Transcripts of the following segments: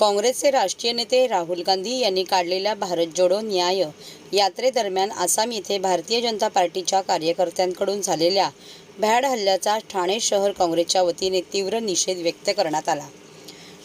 काँग्रेसचे राष्ट्रीय नेते राहुल गांधी यांनी काढलेल्या भारत जोडो न्याय यात्रेदरम्यान आसाम येथे भारतीय जनता पार्टीच्या कार्यकर्त्यांकडून झालेल्या भ्याड हल्ल्याचा ठाणे शहर काँग्रेसच्या वतीने तीव्र निषेध व्यक्त करण्यात आला.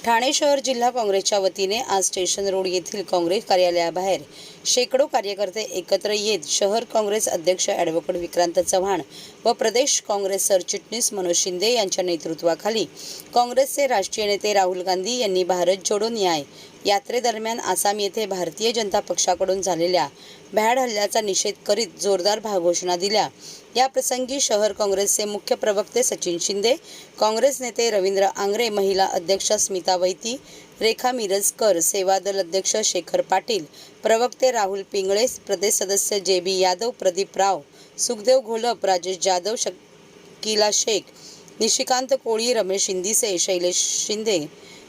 ठाणे शहर जिल्हा काँग्रेसच्या वतीने आज स्टेशन रोड येथील काँग्रेस कार्यालयाबाहेर शेकडो कार्यकर्ते एकत्र येत शहर काँग्रेस अध्यक्ष ॲडव्होकेट विक्रांत चव्हाण व प्रदेश काँग्रेस सरचिटणीस मनोज शिंदे यांच्या नेतृत्वाखाली काँग्रेसचे राष्ट्रीय नेते राहुल गांधी यांनी भारत जोडो न्याय यात्रेदरम्यान आसाम येथे भारतीय जनता पक्षाकडून झालेल्या भ्याड हल्ल्याचा निषेध करीत जोरदार भाघोषणा दिल्या. या प्रसंगी शहर काँग्रेसचे मुख्य प्रवक्ते सचिन शिंदे काँग्रेस नेते रवींद्र आंग्रे महिला अध्यक्ष स्मिता वैती रेखा मिरजकर सेवादल अध्यक्ष शेखर पाटील प्रवक्ते राहुल पिंगळे प्रदेश सदस्य जे बी यादव प्रदीप राव सुखदेव घोलप राजेश जाधव शकिला शेख निशिकांत कोळी रमेश इंदिसे शैलेश शिंदे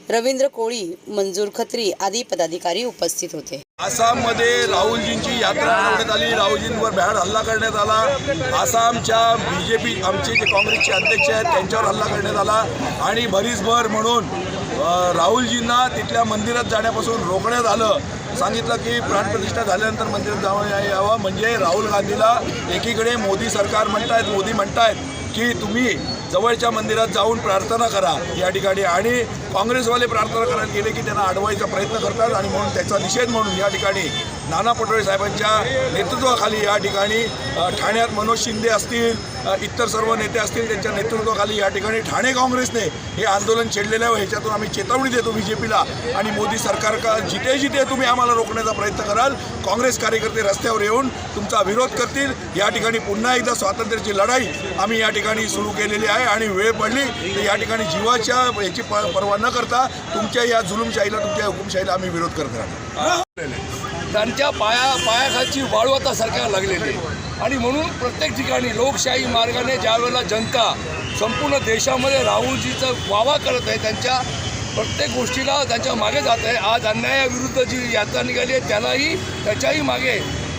रवींद्र कोळी मंजूर खत्री आदी पदाधिकारी उपस्थित होते. आसाममध्ये राहुलजींची यात्रा करण्यात आली. राहुलजींवर भ्याड हल्ला करण्यात आला. आसामच्या बी जे पी आमचे जे काँग्रेसचे अध्यक्ष आहेत त्यांच्यावर हल्ला करण्यात आला. आणि भरीसभर म्हणून राहुलजींना तिथल्या मंदिरात जाण्यापासून रोखण्यात आलं. सांगितलं की प्राणप्रतिष्ठा झाल्यानंतर मंदिरात जावं यावं. म्हणजे राहुल गांधीला एकीकडे मोदी सरकार म्हणतायत मोदी म्हणतायत की तुम्ही जवळच्या मंदिरात जाऊन प्रार्थना करा या ठिकाणी. आणि काँग्रेसवाले प्रार्थना करायला गेले की त्यांना अडवायचा प्रयत्न करतात आणि म्हणून त्याचा निषेध म्हणून या ठिकाणी नाना पटोले साहेबांच्या नेतृत्वाखाली या ठिकाणी ठाण्यात मनोज शिंदे असतील इतर सर्व नेते असतील त्यांच्या नेतृत्वाखाली या ठिकाणी ठाणे काँग्रेसने हे आंदोलन छेडलेलं आहे ह्याच्यातून आम्ही चेतावणी देतो बी जे पीला आणि मोदी सरकार का जिथे जिथे तुम्ही आम्हाला रोखण्याचा प्रयत्न कराल काँग्रेस कार्यकर्ते रस्त्यावर येऊन तुमचा विरोध करतील. या ठिकाणी पुन्हा एकदा स्वातंत्र्याची लढाई आम्ही या ठिकाणी सुरू केलेली आहे आणि वेळ पडली तर या ठिकाणी जीवाच्या याची प पर्वा न करता तुमच्या या जुलुमशाहीला तुमच्या हुकुमशाहीला आम्ही विरोध करत राहणार. त्यांच्या पाया पायाखालची वाळू आता सरकार लागलेली आणि म्हणून प्रत्येक ठिकाणी लोकशाही मार्गाने ज्यावेळेला जनता संपूर्ण देशामध्ये राहुलजीचा वावा करत आहे त्यांच्या प्रत्येक गोष्टीला त्यांच्या मागे जात आहे. आज अन्यायाविरुद्ध जी यात्रा निघाली आहे त्यालाही त्याच्याही मागे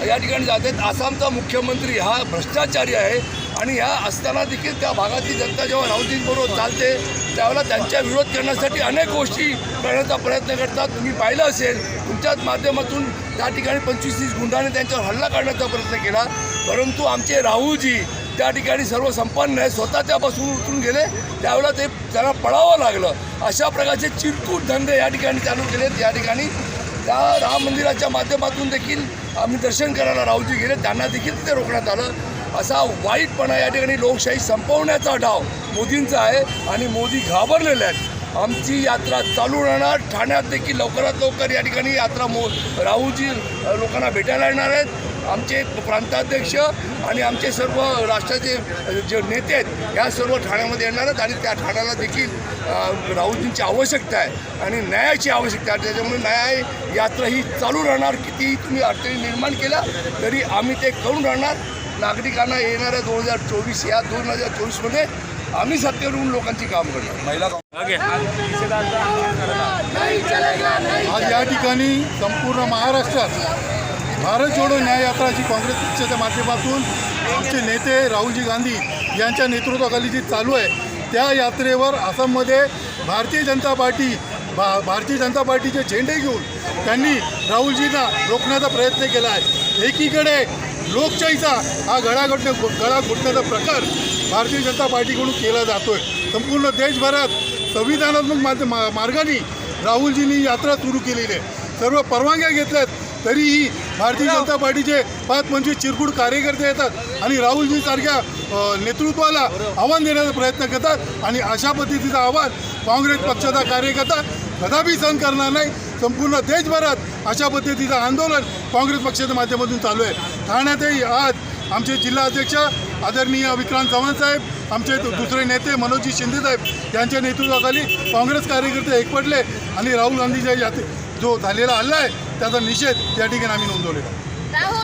या ठिकाणी जात आहेत. आसामचा मुख्यमंत्री हा भ्रष्टाचारी आहे आणि ह्या असताना देखील त्या भागातली जनता जेव्हा राहुलजींबरोबर चालते त्यावेळेला त्यांच्या विरोध करण्यासाठी अनेक गोष्टी करण्याचा प्रयत्न करतात. तुम्ही पाहिलं असेल तुमच्याच माध्यमातून त्या ठिकाणी पंचवीस तीस गुंडाने त्यांच्यावर हल्ला करण्याचा प्रयत्न केला. परंतु आमचे राहूजी त्या ठिकाणी सर्व संपन्न आहे स्वतः त्यापासून उतरून गेले. त्यावेळेला ते त्यांना पळावं लागलं. अशा प्रकारचे चिरकूट धंदे या ठिकाणी चालू केलेत. या ठिकाणी त्या राम मंदिराच्या माध्यमातून देखील आम्ही दर्शन करायला राहूजी गेले. त्यांना देखील ते रोखण्यात आलं. असा वाईटपणा या ठिकाणी लोकशाही संपवण्याचा डाव मोदींचा आहे आणि मोदी घाबरलेले आहेत. आमची यात्रा चालू राहणार. ठाण्यात देखील लवकरात लवकर या ठिकाणी यात्रा मो राहुलजी लोकांना भेटायला येणार आहेत. आमचे प्रांताध्यक्ष आणि आमचे सर्व राष्ट्राचे जे नेते आहेत ह्या सर्व ठाण्यामध्ये येणार आहेत आणि त्या ठाण्याला देखील राहुलजींची आवश्यकता आहे आणि न्यायाची आवश्यकता आहे. त्याच्यामुळे न्याय यात्रा ही चालू राहणार. कितीही तुम्ही अडचणी निर्माण केल्या तरी आम्ही ते करून राहणार. नागरिकांना येणाऱ्या दोन हजार चोवीस या दोन हजार चोवीसमध्ये आम्ही सत्तेवर येऊन लोकांची काम करणार. महिला आज या ठिकाणी संपूर्ण महाराष्ट्रात भारत जोडो न्याय यात्राची काँग्रेस पक्षाच्या माध्यमातून आमचे नेते राहुलजी गांधी यांच्या नेतृत्वाखाली जी चालू आहे त्या यात्रेवर आसाममध्ये भारतीय जनता पार्टी भा भारतीय जनता पार्टीचे झेंडे घेऊन त्यांनी राहुलजींना रोखण्याचा प्रयत्न केला आहे. एकीकडे लोकशाहीचा हा गळा घोटण्या गळा प्रकार भारतीय जनता पार्टीकडून केला जातो आहे संपूर्ण देशभरात संविधानात्मक माध्य मा मार्गाने राहुलजींनी यात्रा सुरू केलेली आहे. सर्व परवानग्या घेतल्यात तरीही भारतीय जनता पार्टीचे पाच पंचवीस चिरकुट कार्यकर्ते येतात आणि राहुलजीसारख्या नेतृत्वाला आव्हान देण्याचा प्रयत्न करतात आणि अशा पद्धतीचा आव्हान काँग्रेस पक्षाचा कार्यकर्ता कदापि सहन करणार नाही. संपूर्ण देशभरात अशा पद्धतीचं आंदोलन काँग्रेस पक्षाच्या माध्यमातून चालू आहे. ठाण्यातही आज आमचे जिल्हा अध्यक्ष आदरणीय विक्रांत चव्हाण साहेब आमचे दुसरे नेते मनोजी शिंदे साहेब यांच्या नेतृत्वाखाली काँग्रेस कार्यकर्ते एकपटले आणि राहुल गांधीच्या यात्रे जो झालेला हल्ला आहे त्याचा निषेध या ठिकाणी आम्ही नोंदवलेला